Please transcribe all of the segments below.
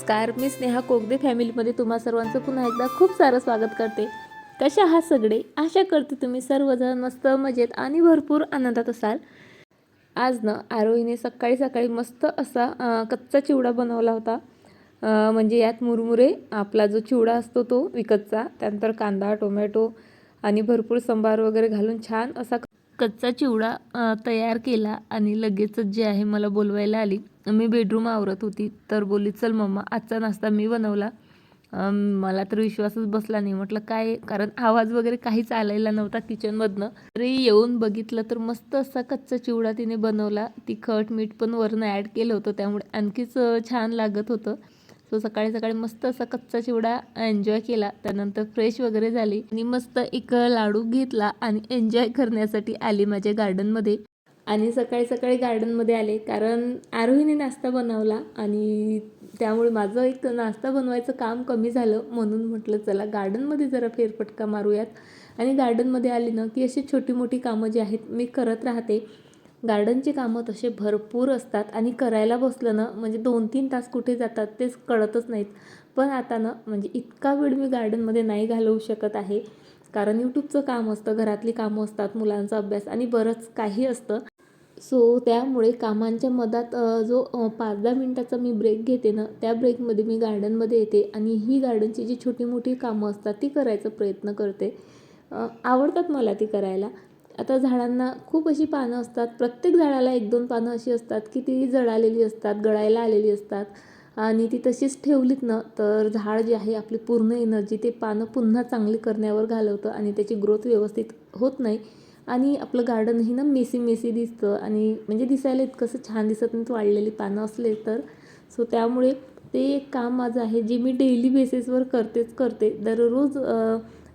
नमस्कार मी स्नेहा कोगदे फॅमिलीमध्ये तुम्हा सर्वांचं पुन्हा एकदा खूप सारं स्वागत करते. कशा आहात सगळे? आशा करते तुम्ही सर्वजण मस्त मजेत आणि भरपूर आनंदात असाल. आज ना आरोहीने सकाळी सकाळी मस्त असा कच्चा चिवडा बनवला होता. म्हणजे यात मुरमुरे आपला जो चिवडा असतो तो विकतचा त्यानंतर कांदा टोमॅटो आणि भरपूर सांबार वगैरे घालून छान असा कच्चा चिवडा तयार केला आणि लगेचच जे आहे मला बोलवायला आली. मी बेडरूम आवरत होती. तर बोलली चल मम्मा आजचा नाश्ता मी बनवला. मला तर विश्वासच बसला नाही. म्हटलं काय? कारण आवाज वगैरे काहीच आलेला नव्हता किचनमधनं तरी येऊन बघितलं तर मस्त असा कच्चा चिवडा तिने बनवला. तिखट मीठ पण वरनं ॲड केलं होतं. त्यामुळे आणखीच छान लागत होतं. सो सकाळी सकाळी मस्त असा कच्चा चिवडा एन्जॉय केला. त्यानंतर फ्रेश वगैरे झाली. आणि मस्त एक लाडू घेतला आणि एन्जॉय करण्यासाठी आली माझ्या गार्डनमध्ये आणि सकाळी सकाळी गार्डनमध्ये आले कारण आरोहीने नाश्ता बनवला आणि त्यामुळे माझं एक नाश्ता बनवायचं काम कमी झालं. म्हणून म्हटलं चला गार्डनमध्ये जरा फेरफटका मारूयात. आणि गार्डनमध्ये आली ना की अशी छोटी मोठी कामं जी आहेत मी करत राहते. गार्डनची कामं तसे भरपूर असतात आणि करायला बसलं ना म्हणजे दोन तीन तास कुठे जातात तेच कळतच नाहीत. पण आता ना म्हणजे इतका वेळ मी गार्डनमध्ये नाही घालवू शकत आहे. कारण यूट्यूबचं काम असतं घरातली कामं असतात मुलांचा अभ्यास आणि बरंच काही असतं. सो त्यामुळे कामांच्या मधात जो पाच दहा मिनटाचा मी ब्रेक घेते ना त्या ब्रेकमध्ये मी गार्डनमध्ये येते आणि ही गार्डनची जी छोटी मोठी कामं असतात ती करायचा प्रयत्न करते. आवडतात मला ती करायला. आता झाडांना खूप अशी पानं असतात. प्रत्येक झाडाला एक दोन पानं अशी असतात की ती जळालेली असतात गळायला आलेली असतात. आणि ती तशीच ठेवलीत ना तर झाड जे आहे आपली पूर्ण एनर्जी ते पानं पुन्हा चांगली करण्यावर घालवतं आणि त्याची ग्रोथ व्यवस्थित होत नाही. आणि आपलं गार्डनही ना मेसी मेसी दिसतं आणि म्हणजे दिसायला इतकंसं छान दिसत नाही वाढलेली पानं असले तर. सो त्यामुळे ते एक काम माझं आहे जे मी डेली बेसिसवर करतेच करते. दररोज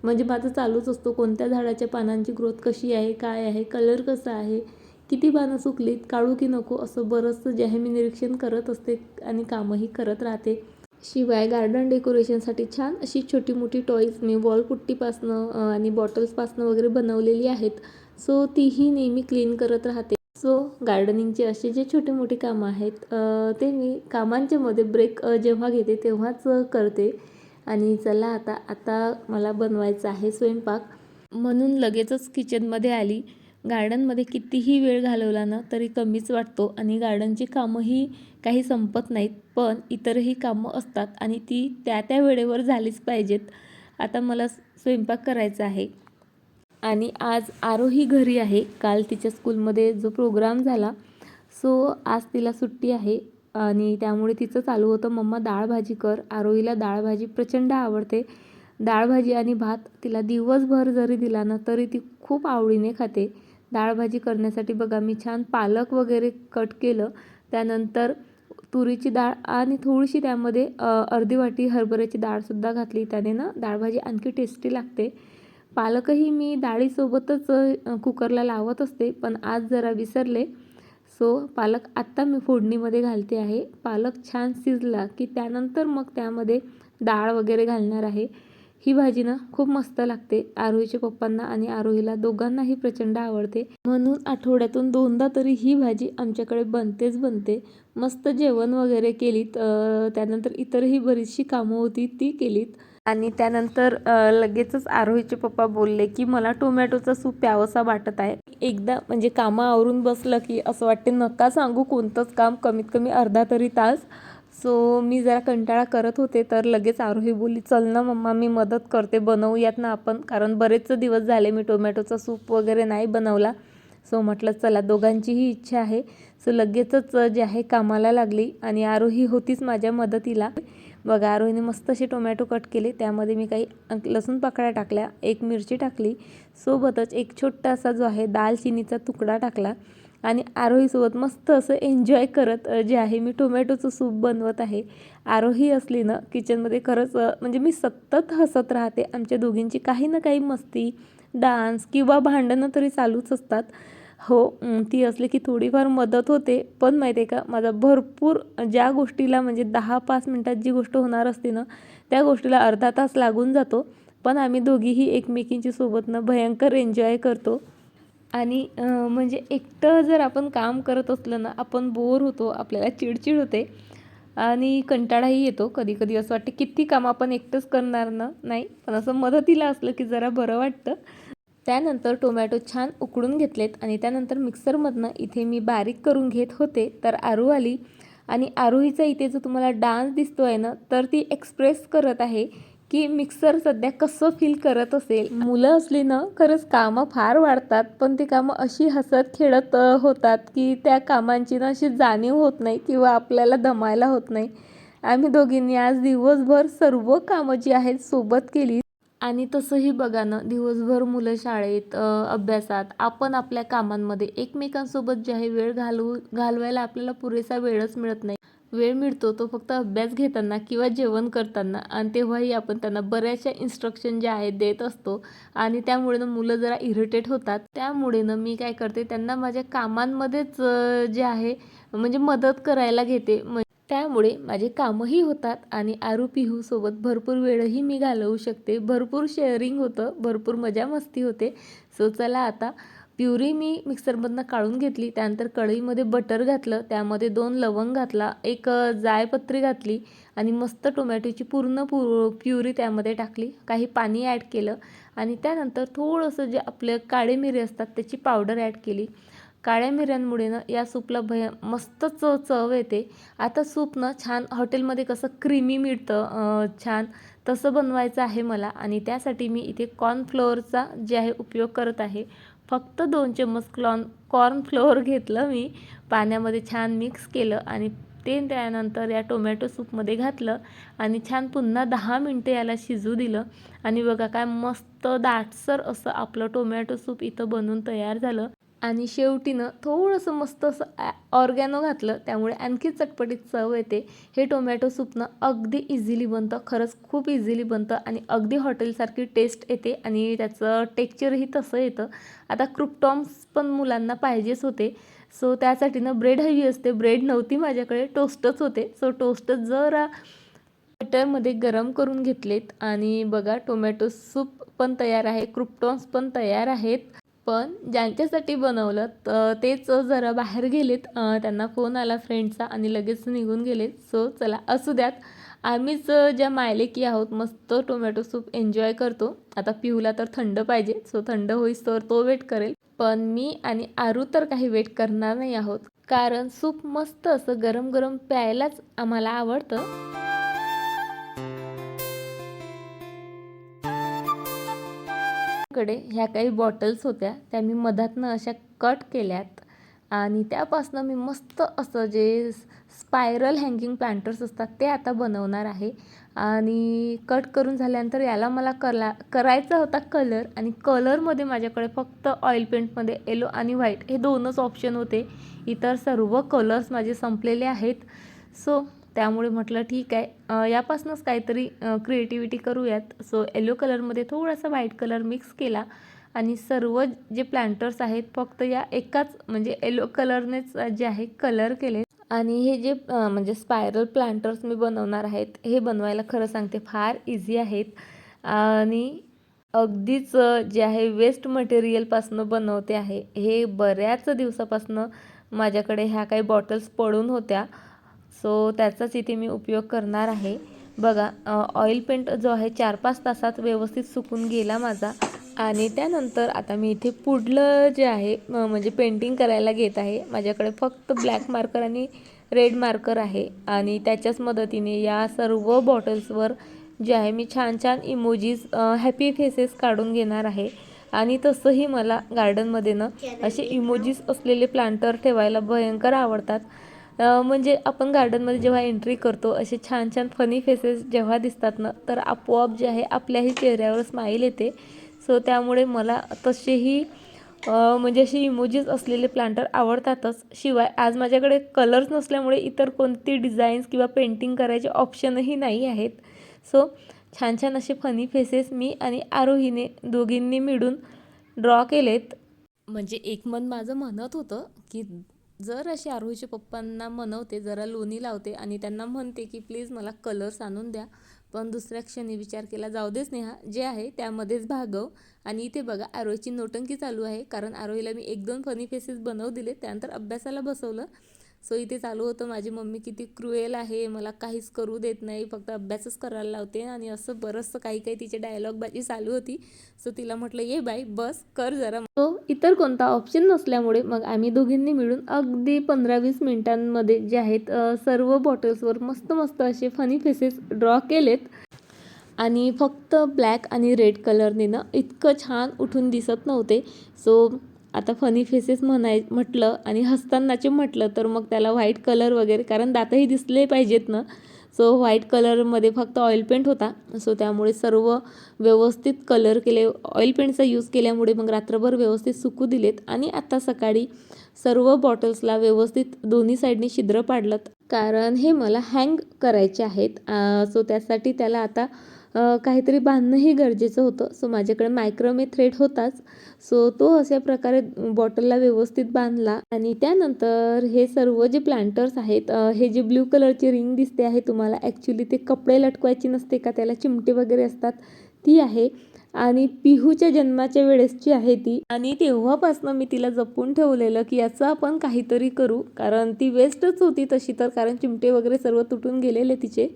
म्हणजे माझं चालूच असतो. कोणत्या झाडाच्या पानांची ग्रोथ कशी आहे काय आहे कलर कसा आहे किती पानं सुकलीत काढू की नको असं बरंचसं जे आहे मी निरीक्षण करत असते आणि कामही करत राहते. शिवाय गार्डन डेकोरेशनसाठी छान अशी छोटी मोठी टॉईज मी वॉलपुट्टीपासनं आणि बॉटल्सपासनं वगैरे बनवलेली आहेत. सो तीही नेहमी क्लीन करत राहते. सो गार्डनिंगचे असे जे छोटे मोठे कामं आहेत ते मी कामांच्यामध्ये ब्रेक जेव्हा घेते तेव्हाच करते. आणि चला आता आता मला बनवायचं आहे स्वयंपाक. म्हणून लगेचच किचनमध्ये आली. गार्डनमध्ये कितीही वेळ घालवला ना तरी कमीच वाटतो आणि गार्डनची कामंही काही संपत नाहीत पण इतरही कामं असतात आणि ती त्या त्या वेळेवर झालीच पाहिजेत. आता मला स्वयंपाक करायचा आहे. आणि आज आरोही घरी आहे. काल तिच्या स्कूलमध्ये जो प्रोग्राम झाला सो आज तिला सुट्टी आहे. आणि त्यामुळे तिचं चालू होतं मम्मा डाळ भाजी कर आरोहीला डाळ भाजी प्रचंड आवडते. डाळ भाजी आणि भात तिला दिवसभर जरी दिला ना तरी ती खूप आवडीने खाते. डाळ भाजी करण्यासाठी बघा मी छान पालक वगैरे कट केलं. त्यानंतर तुरीची डाळ आणि थोडीशी त्यामध्ये अर्धी वाटी हरभऱ्याची डाळसुद्धा घातली. त्याने ना डाळ भाजी आणखी टेस्टी लागते. पालकही मी डाळीसोबतच कुकरला लावत असते पण आज जरा विसरले. सो पालक आत्ता मी फोडणीमध्ये घालते आहे. पालक छान शिजला की त्यानंतर मग त्यामध्ये डाळ वगैरे घालणार आहे. ही भाजी ना खूप मस्त लागते. आरोहीच्या पप्पांना आणि आरोहीला दोघांनाही प्रचंड आवडते. म्हणून आठवड्यातून दोनदा तरी ही भाजी आमच्याकडे बनतेच बनते. मस्त जेवण वगैरे केलीत त्यानंतर इतरही बरीचशी कामं होती ती केलीत. आणि त्यानंतर लगेचच आरोहीचे पप्पा बोलले की मला टोमॅटोचा सूप प्यावसा वाटत आहे. एकदा म्हणजे कामं आवरून बसलं की असं वाटते नका सांगू कोणतंच काम कमीत कमी अर्धा तरी तास. सो मी जरा कंटाळा करत होते तर लगेच आरोही बोलली चल ना मम्मा मी मदत करते बनवूयात ना आपण. कारण बरेच दिवस झाले मी टोमॅटोचा सूप वगैरे नाही बनवला. सो म्हटलं चला दोघांचीही इच्छा आहे. सो लगेचच जे आहे कामाला लागली आणि आरोही होतीच माझ्या मदतीला. बघा आरोहीने मस्त असे टोमॅटो कट केले. त्यामध्ये मी काही लसूण पाकळ्या टाकल्या एक मिरची टाकली. सोबतच एक छोटासा जो आहे दालचिनीचा तुकडा टाकला. आणि आरोहीसोबत मस्त असं एन्जॉय करत जे आहे मी टोमॅटोचं सूप बनवत आहे. आरोही असली ना किचनमध्ये खरंच म्हणजे मी सतत हसत राहते. आमच्या दोघींची काही ना काही मस्ती डान्स किंवा भांडणं तरी चालूच असतात. हो ती असली की थोडीफार मदत होते. पण माहिती आहे का माझा भरपूर ज्या गोष्टीला म्हणजे दहा पाच मिनटात जी गोष्ट होणार असते ना त्या गोष्टीला अर्धा तास लागून जातो. पण आम्ही दोघीही एकमेकींची सोबतनं भयंकर एन्जॉय करतो. आणि म्हणजे एकटं जर आपण काम करत असलं ना आपण बोर होतो आपल्याला चिडचिड होते. आणि कंटाळाही येतो. कधी कधी असं वाटतं किती काम आपण एकटंच करणार ना? नाही पण असं मदतीला असलं की जरा बरं वाटतं. त्यानंतर टोमॅटो छान उकडून घेतलेत आणि त्यानंतर मिक्सरमधनं इथे मी बारीक करून घेत होते तर आरू आली. आणि आरोहीचा इथे जो तुम्हाला डान्स दिसतो आहे ना तर ती एक्सप्रेस करत आहे की मिक्सर सध्या कसं फील करत असेल. मुलं असली ना खरंच कामं फार वाढतात पण ती कामं अशी हसत खेळत होतात की त्या कामांची ना अशी जाणीव होत नाही किंवा आपल्याला दमायला होत नाही. आम्ही दोघींनी आज दिवसभर सर्व कामं जी आहेत सोबत केली. आणि तसंही बघा ना दिवसभर मुलं शाळेत अभ्यासात आपण आपल्या कामांमध्ये एकमेकांसोबत जे आहे वेळ घालवू घालवायला आपल्याला पुरेसा वेळच मिळत नाही. वेळ मिळतो तो फक्त अभ्यास घेताना किंवा जेवण करताना आणि तेव्हाही आपण त्यांना बऱ्याचशा इन्स्ट्रक्शन जे आहेत देत असतो. आणि त्यामुळे ना मुलं जरा इरिटेट होतात. त्यामुळे ना मी काय करते त्यांना माझ्या कामांमध्येच जे आहे म्हणजे मदत करायला घेते. म- त्यामुळे माझे कामंही होतात आणि आरू पिहूसोबत भरपूर वेळही मी घालवू शकते. भरपूर शेअरिंग होतं भरपूर मजा मस्ती होते. सो चला आता प्युरी मी मिक्सरमधनं काढून घेतली त्यानंतर कढईमध्ये बटर घातलं त्यामध्ये दोन लवंग घातला एक जायपत्री घातली आणि मस्त टोमॅटोची पूर्ण पु प्युरी त्यामध्ये टाकली. काही पाणी ॲड केलं आणि त्यानंतर थोडंसं जे आपले काळे मिरी असतात त्याची पावडर ॲड केली. काळ्या मिऱ्यांमुळे ना या सूपला भय मस्त चव चव येते. आता सूपनं छान हॉटेलमध्ये कसं क्रीमी मिळतं छान तसं बनवायचं आहे मला. आणि त्यासाठी मी इथे कॉर्नफ्लोअरचा जे आहे उपयोग करत आहे. फक्त दोन चम्मच क्लॉन कॉर्नफ्लोअर घेतलं मी. पाण्यामध्ये छान मिक्स केलं आणि ते त्यानंतर या टोमॅटो सूपमध्ये घातलं. आणि छान पुन्हा दहा मिनटं याला शिजू दिलं. आणि बघा काय मस्त दाटसर असं आपलं टोमॅटो सूप इथं बनून तयार झालं. आणि शेवटीनं थोडंसं मस्त असं ऑर्गॅनो घातलं. त्यामुळे आणखी चटपटीत चव येते. हे टोमॅटो सूपनं अगदी इझिली बनतं. खरंच खूप इझिली बनतं आणि अगदी हॉटेलसारखी टेस्ट येते आणि त्याचं टेक्चरही तसं येतं. आता क्रुपटॉम्स पण मुलांना पाहिजेच होते. सो त्यासाठी ना ब्रेड हवी असते. ब्रेड नव्हती माझ्याकडे. टोस्टच होते. सो टोस्ट जरा बटरमध्ये गरम करून घेतलेत. आणि बघा टोमॅटो सूप पण तयार आहे. क्रुपटॉन्स पण तयार आहेत. पण ज्यांच्यासाठी बनवलं तर तेच जरा बाहेर गेलेत. त्यांना फोन आला फ्रेंडचा आणि लगेच निघून गेले सो चला असू द्यात. आम्हीच ज्या मायलेकी आहोत मस्त टोमॅटो सूप एन्जॉय करतो. आता पिऊला तर थंड पाहिजे. सो थंड होईस तर तो वेट करेल. पण मी आणि आरू तर काही वेट करणार नाही आहोत. कारण सूप मस्त असं गरम गरम प्यायलाच आम्हाला आवडतं. कडे ह्या काही बॉटल्स होत्या त्या मी मधातनं अशा कट केल्यात. आणि त्यापासनं मी मस्त असं जे स्पायरल हँगिंग प्लांटर्स असतात ते आता बनवणार आहे. आणि कट करून झाल्यानंतर याला मला कला करायचा होता कलर आणि कलरमध्ये माझ्याकडे फक्त ऑइल पेंटमध्ये येलो आणि व्हाईट हे दोनच ऑप्शन होते. इतर सर्व कलर्स माझे संपलेले आहेत. सो त्यामुळे म्हटलं ठीक आहे. यापासूनच काहीतरी क्रिएटिव्हिटी करूयात. सो येलो कलरमध्ये थोडासा व्हाईट कलर मिक्स केला. आणि सर्व जे प्लांटर्स आहेत फक्त या एकाच म्हणजे येलो कलरनेच जे आहे कलर केले. आणि हे जे म्हणजे स्पायरल प्लांटर्स मी बनवणार आहेत हे बनवायला खरं सांगते फार इझी आहेत. आणि अगदीच जे आहे वेस्ट मटेरियलपासनं बनवते आहे. हे बऱ्याच दिवसापासनं माझ्याकडे ह्या काही बॉटल्स पडून होत्या. सो त्याचाच इथे मी उपयोग करणार आहे. बघा ऑइल पेंट जो आहे चार पाच तासात व्यवस्थित सुकून गेला माझा. आणि त्यानंतर आता मी इथे पुढलं जे आहे म्हणजे पेंटिंग करायला घेत आहे. माझ्याकडे फक्त ब्लॅक मार्कर आणि रेड मार्कर आहे. आणि त्याच्याच मदतीने या सर्व बॉटल्सवर जे आहे मी छान छान इमोजीज हॅपी फेसेस काढून घेणार आहे. आणि तसंही मला गार्डनमध्ये ना असे इमोजीस असलेले प्लांटर ठेवायला भयंकर आवडतात. म्हणजे आपण गार्डनमध्ये जेव्हा एंट्री करतो असे छान छान फनी फेसेस जेव्हा दिसतात ना तर आपोआप जे आहे आपल्याही चेहऱ्यावर स्माईल येते. सो त्यामुळे मला तसेही म्हणजे असे इमोजीज असलेले प्लांटर आवडतातच. शिवाय आज माझ्याकडे कलर्स नसल्यामुळे इतर कोणती डिझाईन्स किंवा पेंटिंग करायचे ऑप्शनही नाही आहेत. सो छान छान असे फनी फेसेस मी आणि आरोहीने दोघींनी मिळून ड्रॉ केलेत. म्हणजे एक मन माझं म्हणत होतं की जर अशी आरोहीच्या पप्पांना मनवते जरा लोणी लावते आणि त्यांना म्हणते की प्लीज मला कलर्स आणून द्या. पण दुसऱ्या क्षणी विचार केला जाऊ देच नेहा जे आहे त्यामध्येच भागव. आणि इथे बघा आरोहीची नोटंकी चालू आहे कारण आरोहीला मी एक दोन फनी फेसेस बनवू दिले त्यानंतर अभ्यासाला बसवलं. सो इथे चालू होतं. माझी मम्मी किती क्रुएल आहे. मला काहीच करू देत नाही. फक्त अभ्यासच करायला लावते. आणि असं बरंचसं काही काही तिचे डायलॉग बाजी चालू होती. सो तिला म्हटलं ये बाई बस कर जरा. सो इतर कोणता ऑप्शन नसल्यामुळे मग आम्ही दोघींनी मिळून अगदी पंधरा वीस मिनिटांमध्ये जे आहेत सर्व बॉटल्सवर मस्त मस्त असे फनी फेसेस ड्रॉ केलेत. आणि फक्त ब्लॅक आणि रेड कलरने ना इतकं छान उठून दिसत नव्हते. सो आता फनी फेसेस म्हणाय म्हटलं आणि हसतानाचे म्हटलं तर मग त्याला व्हाईट कलर वगैरे कारण दातही दिसले पाहिजेत ना. सो व्हाईट कलरमध्ये फक्त ऑइल पेंट होता. सो त्यामुळे सर्व व्यवस्थित कलर केले. ऑइल पेंटचा यूज केल्यामुळे मग रात्रभर व्यवस्थित सुकू दिलेत. आणि आता सकाळी सर्व बॉटल्सला व्यवस्थित दोन्ही साईडने छिद्र पाडलं कारण हे मला हँग करायचे आहेत. सो त्यासाठी त्याला आता काहीतरी बांधणंही गरजेचं होतं. सो माझ्याकडे मायक्रोमे थ्रेड होताच. सो तो अशा प्रकारे बॉटलला व्यवस्थित बांधला आणि त्यानंतर हे सर्व जे प्लांटर्स आहेत हे जे ब्ल्यू कलरची रिंग दिसते आहे तुम्हाला ॲक्च्युली ते कपडे लटकवायची नसते का? त्याला चिमटे वगैरे असतात ती आहे. आणि पिहूच्या जन्माच्या वेळेसची आहे ती. आणि तेव्हापासनं मी तिला जपून ठेवलेलं की याचं आपण काहीतरी करू. कारण ती वेस्टच होती तशी तर कारण चिमटे वगैरे सर्व तुटून गेलेले तिचे.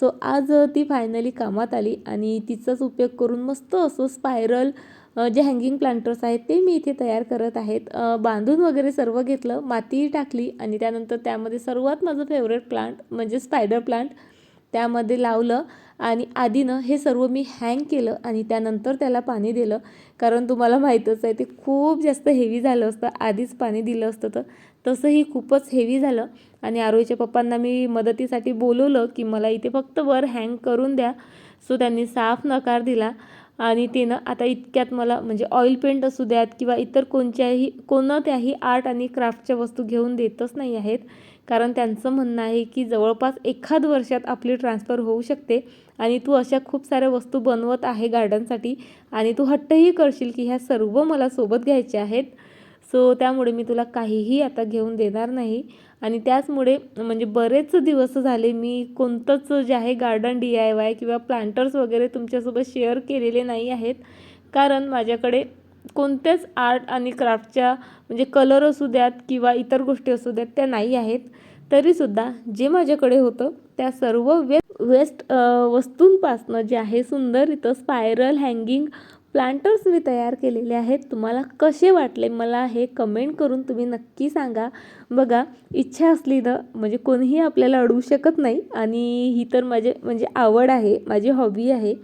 सो आज ती फायनली कामात आली आणि तिचाच उपयोग करून मस्त असं स्पायरल जे हँगिंग प्लांटर्स आहेत ते मी इथे तयार करत आहेत. बांधून वगैरे सर्व घेतलं मातीही टाकली आणि त्यानंतर त्यामध्ये सर्वात माझं फेवरेट प्लांट म्हणजे स्पायडर प्लांट त्यामध्ये लावलं आणि आधीनं हे सर्व मी हँग केलं आणि त्यानंतर त्याला पाणी दिलं. कारण तुम्हाला माहीतच आहे ते खूप जास्त हेवी झालं असतं. आधीच पाणी दिलं असतं तर तसंही खूपच हेवी झालं. आणि आरोहीच्या पप्पांना मी मदतीसाठी बोलवलं की मला इथे फक्त वर हँग करून द्या. सो त्यांनी साफ नकार दिला. आणि तिनं आता इतक्यात मला म्हणजे ऑइल पेंट असू द्यात किंवा इतर कोणत्याही कोणत्याही आर्ट आणि क्राफ्टच्या वस्तू घेऊन देतच नाही आहेत. कारण त्यांचं म्हणणं आहे की जवळपास एखाद वर्षात आपली ट्रान्सफर होऊ शकते आणि तू अशा खूप साऱ्या वस्तू बनवत आहे गार्डनसाठी आणि तू हट्टही करशील की ह्या सर्व मला सोबत घ्यायच्या आहेत. सो त्यामुळे मी तुला काहीही आता घेऊन देणार नाही. आणि त्याचमुळे म्हणजे बरेच दिवस झाले मी कोणतंच जे आहे गार्डन डी आय वाय किंवा प्लांटर्स वगैरे तुमच्यासोबत शेअर केलेले नाही आहेत. कारण माझ्याकडे कोणत्याच आर्ट आणि क्राफ्टच्या म्हणजे कलर असू द्यात किंवा इतर गोष्टी असू द्यात त्या नाही आहेत. तरीसुद्धा जे माझ्याकडे होतं त्या सर्व वे वेस्ट वस्तूंपासनं जे आहे सुंदर इथं स्पायरल हँगिंग प्लांटर्स मी तयार केलेले आहेत. तुम्हाला कसे वाटले मला हे कमेंट करून तुम्ही नक्की सांगा. बघा इच्छा असली तर म्हणजे कोणीही आपल्याला अडवू शकत नाही आणि ही तर माझे म्हणजे आवड आहे माझी हॉबी आहे.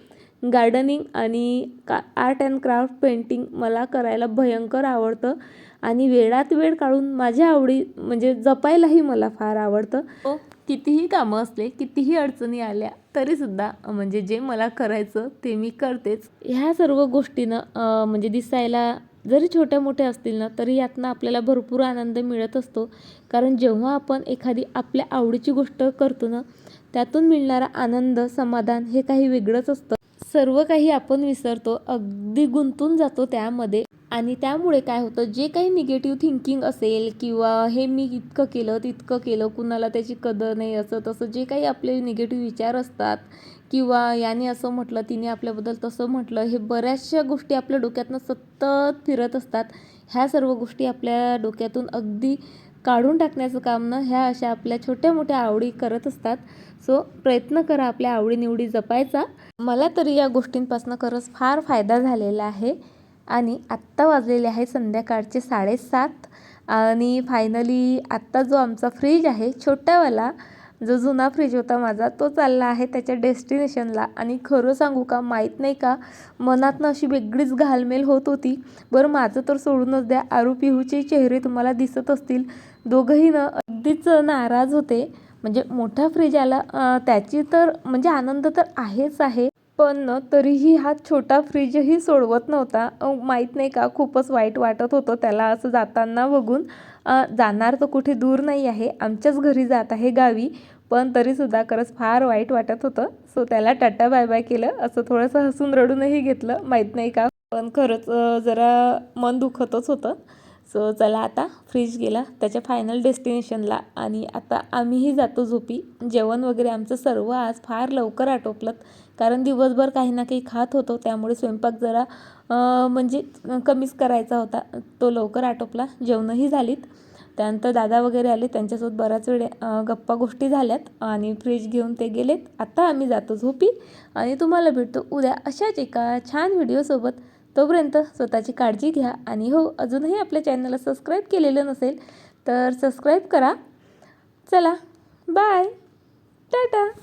गार्डनिंग आणि का आर्ट अँड क्राफ्ट पेंटिंग मला करायला भयंकर आवडतं. आणि वेळात वेळ काढून माझ्या आवडी म्हणजे जपायलाही मला फार आवडतं. हो कितीही कामं असले कितीही अडचणी आल्या तरीसुद्धा म्हणजे जे मला करायचं ते मी करतेच. ह्या सर्व गोष्टीनं म्हणजे दिसायला जरी छोट्या मोठ्या असतील ना तरी यातनं आपल्याला भरपूर आनंद मिळत असतो. कारण जेव्हा आपण एखादी आपल्या आवडीची गोष्ट करतो ना त्यातून मिळणारा आनंद समाधान हे काही वेगळंच असतं. सर्व काही आपण विसरतो अगदी गुंतून जातो त्यामध्ये. आणि त्यामुळे काय होतं जे काही निगेटिव्ह थिंकिंग असेल किंवा हे मी इतकं केलं तितकं केलं कुणाला त्याची कदर नाही असं तसं जे काही आपले निगेटिव्ह विचार असतात किंवा याने असं म्हटलं तिने आपल्याबद्दल तसं म्हटलं हे बऱ्याचशा गोष्टी आपल्या डोक्यातनं सतत फिरत असतात. ह्या सर्व गोष्टी आपल्या डोक्यातून अगदी काढून टाकण्याचं काम ना ह्या अशा आपल्या छोट्या मोठ्या आवडी करत असतात. सो प्रयत्न करा आपल्या आवडीनिवडी जपायचा. मला तरी या गोष्टींपासून खरंच फार फायदा झालेला आहे. आणि आत्ता वाजलेले आहे संध्याकाळचे साडेसात. आणि फायनली आत्ता जो आमचा फ्रीज आहे छोट्यावाला जो जुना फ्रीज होता माझा तो चालला आहे त्याच्या डेस्टिनेशनला आणि खरं सांगू का माहीत नाही का मनातनं अशी वेगळीच घालमेल होत होती. बरं माझं तर सोडूनच द्या. आरू पिहूचे चेहरे तुम्हाला दिसत असतील. दोघंही ना अगदीच नाराज होते. म्हणजे मोठा फ्रीज आला त्याची तर म्हणजे आनंद तर आहेच आहे. पण तरीही हा छोटा फ्रीजही सोडवत नव्हता. माहीत नाही का खूपच वाईट वाटत होतं त्याला असं जाताना बघून. जाणार तर कुठे दूर नाही आहे आमच्याच घरी जात आहे गावी. पण तरीसुद्धा खरंच फार वाईट वाटत होतं. सो त्याला टाटा बाय बाय केलं. असं थोडंसं हसून रडूनही घेतलं. माहीत नाही का पण खरंच जरा मन दुखतच होतं. सो चला आता फ्रीज गेला त्याच्या फायनल डेस्टिनेशनला आणि आता आम्हीही जातो झोपी. जेवण वगैरे आमचं सर्व आज फार लवकर आटोपलं. कारण दिवसभर काही ना काही खात होतो त्यामुळे स्वयंपाक जरा म्हणजे कमीच करायचा होता. तो लवकर आटोपला. जेवणही झालीत. त्यानंतर दादा वगैरे आले. त्यांच्यासोबत बराच वेळ गप्पा गोष्टी झाल्यात. आणि फ्रीज घेऊन ते गेलेत. आता आम्ही जातो झोपी. आणि तुम्हाला भेटतो उद्या अशाच एका छान व्हिडिओसोबत तोपर्यंत स्वतःची काळजी घ्या. आणि हो अजूनही आपल्या चॅनलला सबस्क्राईब केलेलं नसेल तर सबस्क्राईब करा. चला बाय. टाटा.